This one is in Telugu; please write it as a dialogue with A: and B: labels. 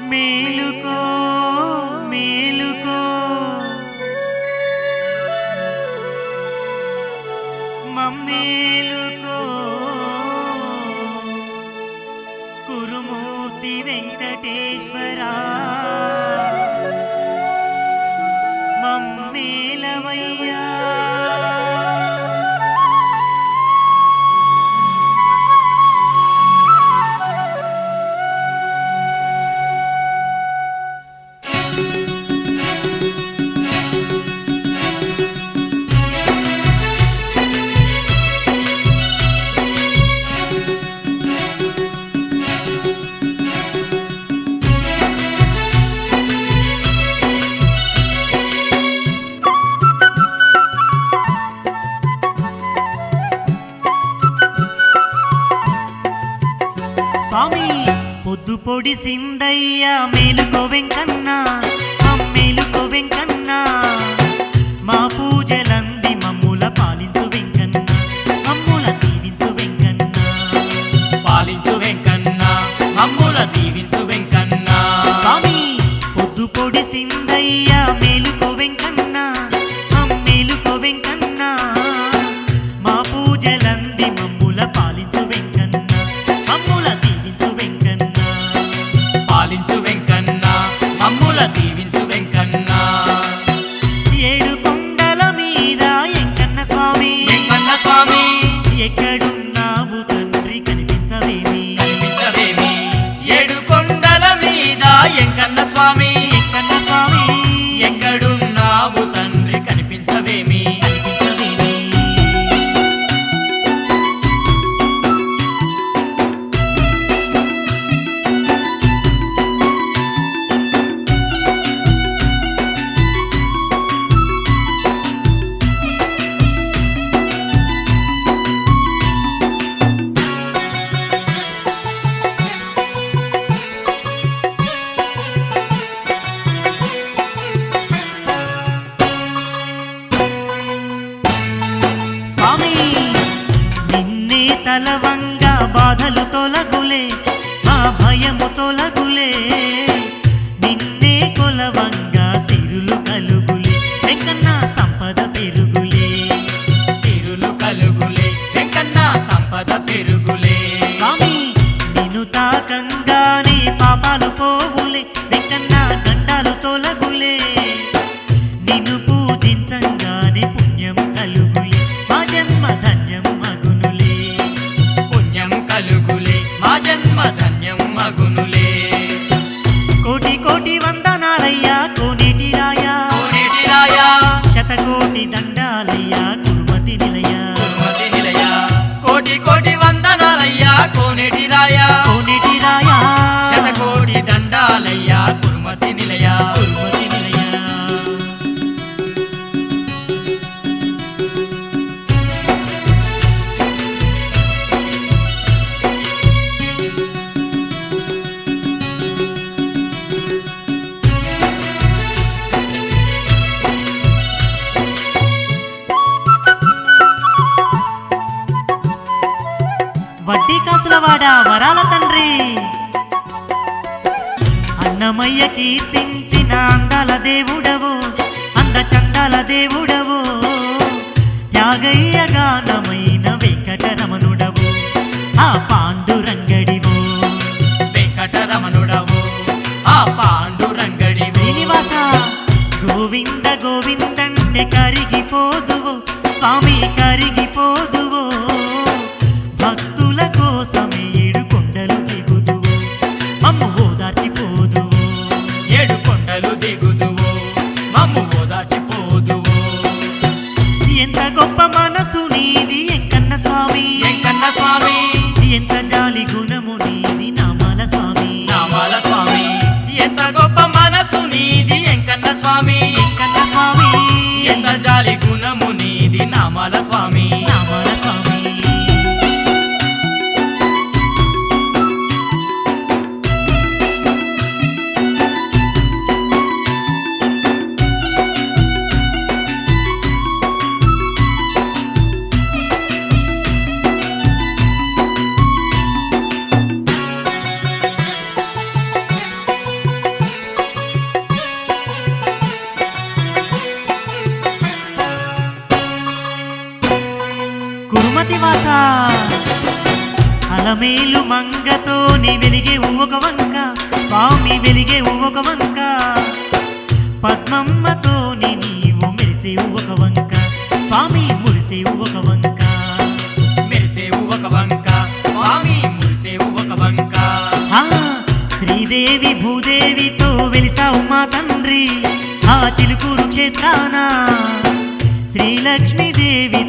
A: మేలుకో మేలుకో. మమ్మేలుకో. కురుమూర్తి వెంకటేశ్వరా. పొడి సిందయ్య మేలుకో వెంకన్న మేలుకో వెంకన్న. మా పూజలంది మమ్ముల పాలించు వెంకన్న మమ్ముల దీవించు వెంకన్న.
B: పాలించు వెంకన్న మమ్ముల దీవించు వెంకన్న.
A: స్వామి పొద్దు పొడి సిందయ్య మేలుకో వెంకన్న మేలుకో వెంకన్న. మా పూజలంది మమ్ముల పాలించు கடல் తాకంగానే పాపాలు పోవులే. వెంకన్న గండాలు తొలగులే. నిన్ను పూజించంగానే పుణ్యం కలుగులే. మా జన్మ ధన్యం మగునులే
B: పుణ్యం కలుగులే. మా జన్మ ధన్యం
A: వడ్డీ కాసుల వాడా వరాల తండ్రి. అన్నమయ్య కీర్తించిన అందాల దేవుడవు అంద చందాల దేవుడవు త్యాగయ్య గానమైన వెంకటరమణుడవు ఆ పాండురంగడివు.
B: వెంకటరమణుడవు ఆ పాండురంగడివి.
A: శ్రీనివాస గోవింద గోవిందంటే కరిగిపోదువు స్వామి కరిగిపోదువు harmonia. అలమేలు మంగతోని వెలిగేవు ఒక వంక స్వామి వెలిగేవు ఒక వంక. పద్మమ్మతోని నీవు మెరిసేవు ఒక వంక స్వామి మురిసేవు ఒక వంక.
B: మెరిసేవు ఒక వంక స్వామి మురిసేవు ఒక వంక.
A: శ్రీదేవి భూదేవితో వెలిసావు మా తండ్రి ఆ చిలుకూరు క్షేత్రాన. తండ్రి